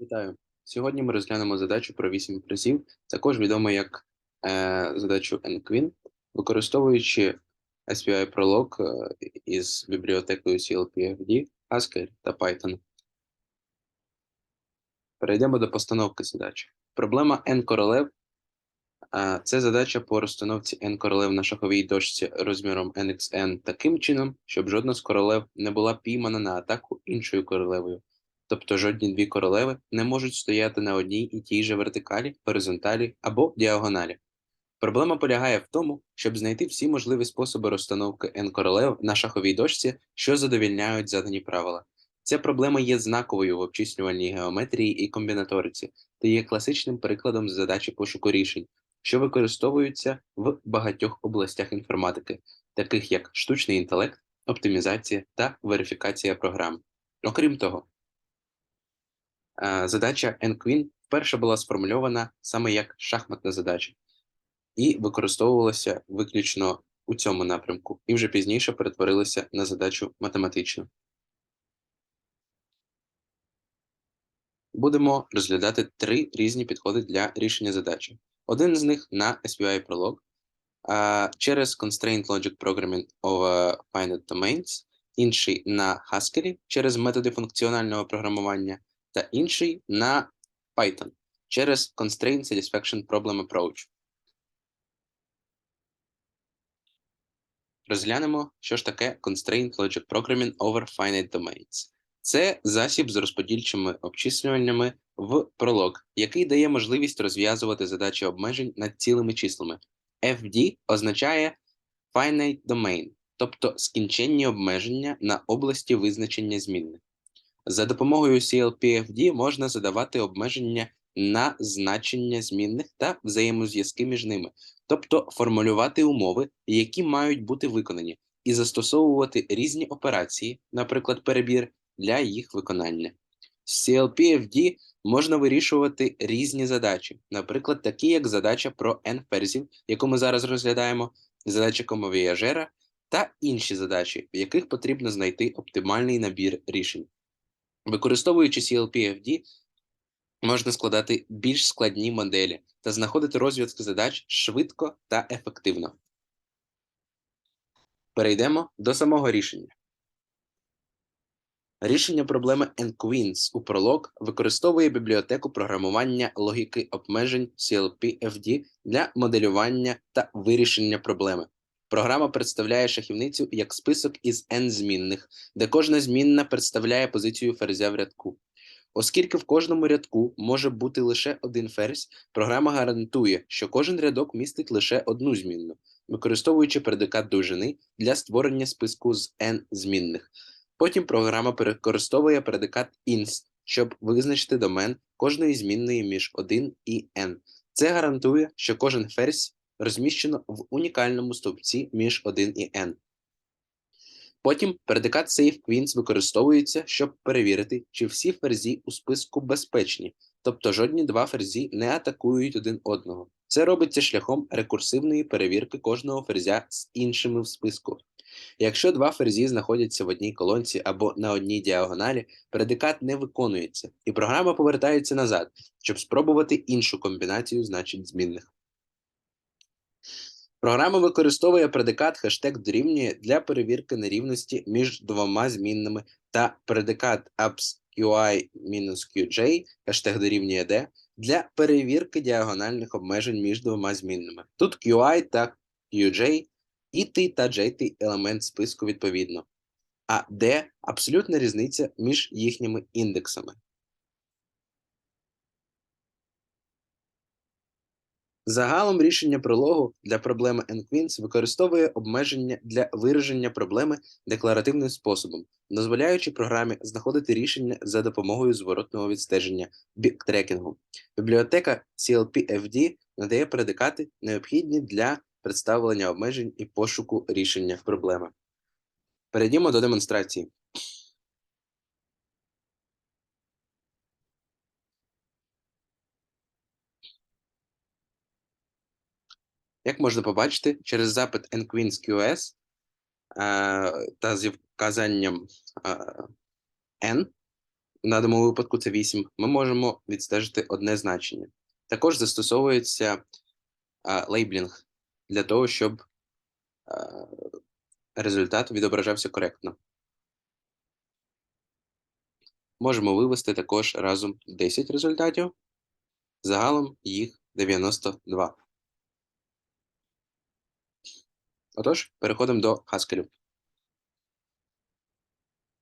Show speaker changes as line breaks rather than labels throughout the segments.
Вітаю! Сьогодні ми розглянемо задачу про 8 фразів, також відомо як е, задачу nQueen, використовуючи SPI Prolog е, із бібліотекою CLPFD, Haskell та Python. Перейдемо до постановки задачі. Проблема n королев е, це задача по розстановці n королев на шаховій дошці розміром nxn таким чином, щоб жодна з королев не була піймана на атаку іншою королевою. Тобто жодні дві королеви не можуть стояти на одній і тій же вертикалі, горизонталі або діагоналі. Проблема полягає в тому, щоб знайти всі можливі способи розстановки n королев на шаховій дошці, що задовільняють задані правила. Ця проблема є знаковою в обчислювальній геометрії і комбінаториці та є класичним прикладом задачі пошуку рішень, що використовуються в багатьох областях інформатики, таких як штучний інтелект, оптимізація та верифікація програм. Окрім того, задача nQueen вперше була сформульована саме як шахматна задача і використовувалася виключно у цьому напрямку, і вже пізніше перетворилася на задачу математичну. Будемо розглядати три різні підходи для рішення задачі. Один з них на SPI Prolog, через Constraint Logic Programming over Finite Domains, інший на Haskell через методи функціонального програмування та інший на Python через Constraint Satisfaction Problem Approach. Розглянемо, що ж таке Constraint Logic Programming over Finite Domains. Це засіб з розподільчими обчислюваннями в пролог, який дає можливість розв'язувати задачі обмежень над цілими числами. FD означає Finite Domain, тобто скінченні обмеження на області визначення змінних. За допомогою CLPFD можна задавати обмеження на значення змінних та взаємозв'язки між ними, тобто формулювати умови, які мають бути виконані, і застосовувати різні операції, наприклад, перебір, для їх виконання. З CLPFD можна вирішувати різні задачі, наприклад, такі як задача про n ферзів, яку ми зараз розглядаємо, задача комовіяжера та інші задачі, в яких потрібно знайти оптимальний набір рішень. Використовуючи CLPFD, можна складати більш складні моделі та знаходити розв'язки задач швидко та ефективно. Перейдемо до самого рішення. Рішення проблеми nQueens у Prolog використовує бібліотеку програмування логіки обмежень CLPFD для моделювання та вирішення проблеми. Програма представляє шахівницю як список із n змінних, де кожна змінна представляє позицію ферзя в рядку. Оскільки в кожному рядку може бути лише один ферзь, програма гарантує, що кожен рядок містить лише одну змінну, використовуючи предикат довжини для створення списку з n змінних. Потім програма використовує предикат inst, щоб визначити домен кожної змінної між 1 і n. Це гарантує, що кожен ферзь розміщено в унікальному стовпці між 1 і n. Потім предикат SafeQueens використовується, щоб перевірити, чи всі ферзі у списку безпечні, тобто жодні два ферзі не атакують один одного. Це робиться шляхом рекурсивної перевірки кожного ферзя з іншими в списку. Якщо два ферзі знаходяться в одній колонці або на одній діагоналі, предикат не виконується, і програма повертається назад, щоб спробувати іншу комбінацію значень змінних. Програма використовує предикат хештег дорівнює для перевірки нерівності між двома змінними та предикат absqi-qj хештег дорівнює d для перевірки діагональних обмежень між двома змінними. Тут qi та qj і t та jt елемент списку відповідно, а d абсолютна різниця між їхніми індексами. Загалом рішення прологу для проблеми nQueens використовує обмеження для вираження проблеми декларативним способом, дозволяючи програмі знаходити рішення за допомогою зворотного відстеження біктрекінгу. Бібліотека CLPFD надає предикати, необхідні для представлення обмежень і пошуку рішення проблеми. Перейдімо до демонстрації. Як можна побачити, через запит nQueens е, та зі вказанням е, n на даному випадку це 8, ми можемо відстежити одне значення. Також застосовується а, лейблінг для того, щоб результат відображався коректно. Можемо вивести також разом 10 результатів. Загалом їх 92. Отож, переходимо до Haskell.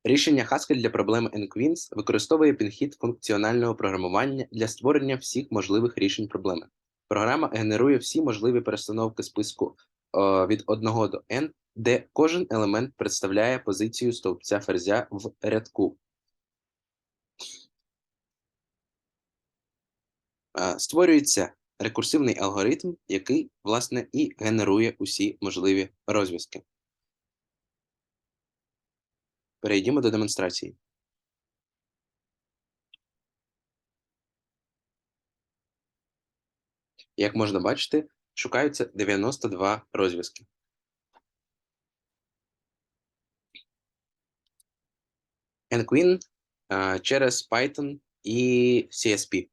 Рішення Haskell для проблеми NQueens використовує підхід функціонального програмування для створення всіх можливих рішень проблеми. Програма генерує всі можливі перестановки списку е, від 1 до n, де кожен елемент представляє позицію стовпця ферзя в рядку. Е, Створюється рекурсивний алгоритм, який, власне, і генерує усі можливі розв'язки. Перейдімо до демонстрації. Як можна бачити, шукаються 92 розв'язки. nQueen е, через Python і CSP.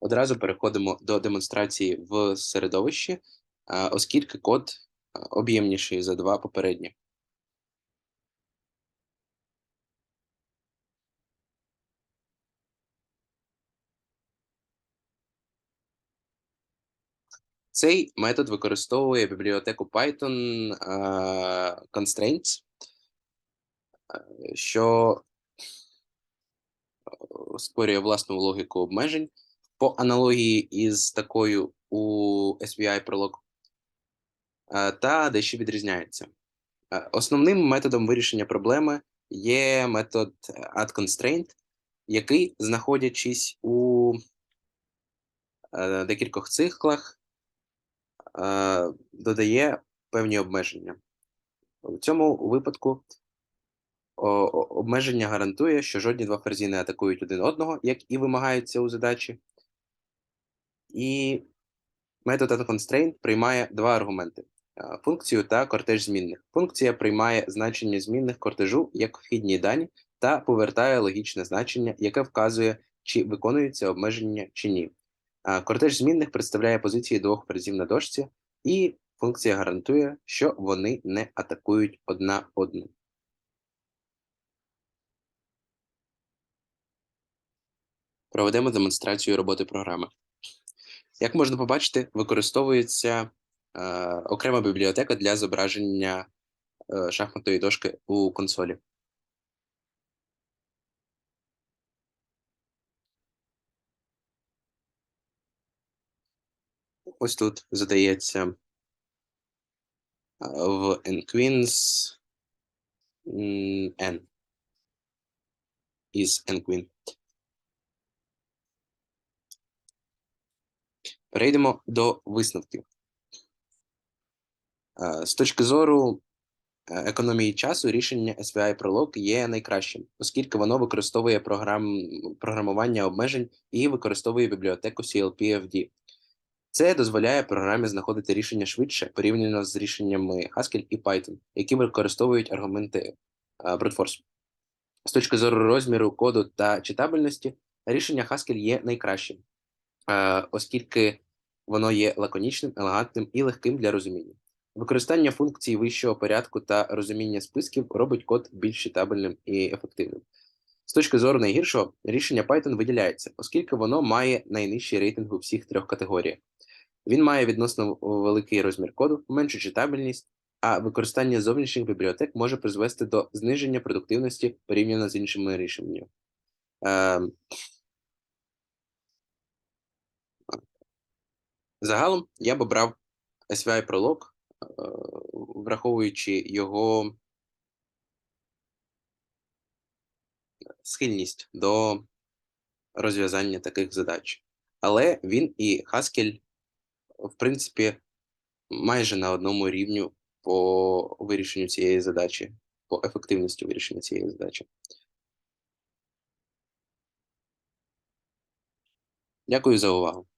Одразу переходимо до демонстрації в середовищі, оскільки код об'ємніший за два попередні. Цей метод використовує бібліотеку Python е, Constraints, що створює власну логіку обмежень по аналогії із такою у SVI Prolog, е, та дещо відрізняється. Е, Основним методом вирішення проблеми є метод addConstraint, який, знаходячись у е, декількох циклах, е, додає певні обмеження. У цьому випадку обмеження гарантує, що жодні два ферзі не атакують один одного, як і вимагається у задачі. І метод addConstraint приймає два аргументи: функцію та кортеж змінних. Функція приймає значення змінних кортежу як вхідні дані та повертає логічне значення, яке вказує, чи виконується обмеження чи ні. Кортеж змінних представляє позиції двох ферзів на дошці, і функція гарантує, що вони не атакують одна одну. Проведемо демонстрацію роботи програми. Як можна побачити, використовується е, окрема бібліотека для зображення е, шахматної дошки у консолі. Ось тут задається е, в nQueens n із nQueen. Перейдемо до висновків. Е, З точки зору е, економії часу, рішення SVI Prolog є найкращим, оскільки воно використовує програм... програмування обмежень і використовує бібліотеку CLP-FD. Це дозволяє програмі знаходити рішення швидше порівняно з рішеннями Haskell і Python, які використовують аргументи е, З точки зору розміру коду та читабельності, рішення Haskell є найкращим, оскільки воно є лаконічним, елегантним і легким для розуміння. Використання функцій вищого порядку та розуміння списків робить код більш читабельним і ефективним. З точки зору найгіршого, рішення Python виділяється, оскільки воно має найнижчий рейтинг у всіх трьох категоріях. Він має відносно великий розмір коду, меншу читабельність, а використання зовнішніх бібліотек може призвести до зниження продуктивності порівняно з іншими рішеннями. Ем, Загалом я б обрав SVI Prolog, е, враховуючи його схильність до розв'язання таких задач. Але він і Haskell, в принципі, майже на одному рівню по вирішенню цієї задачі, по ефективності вирішення цієї задачі. Дякую за увагу.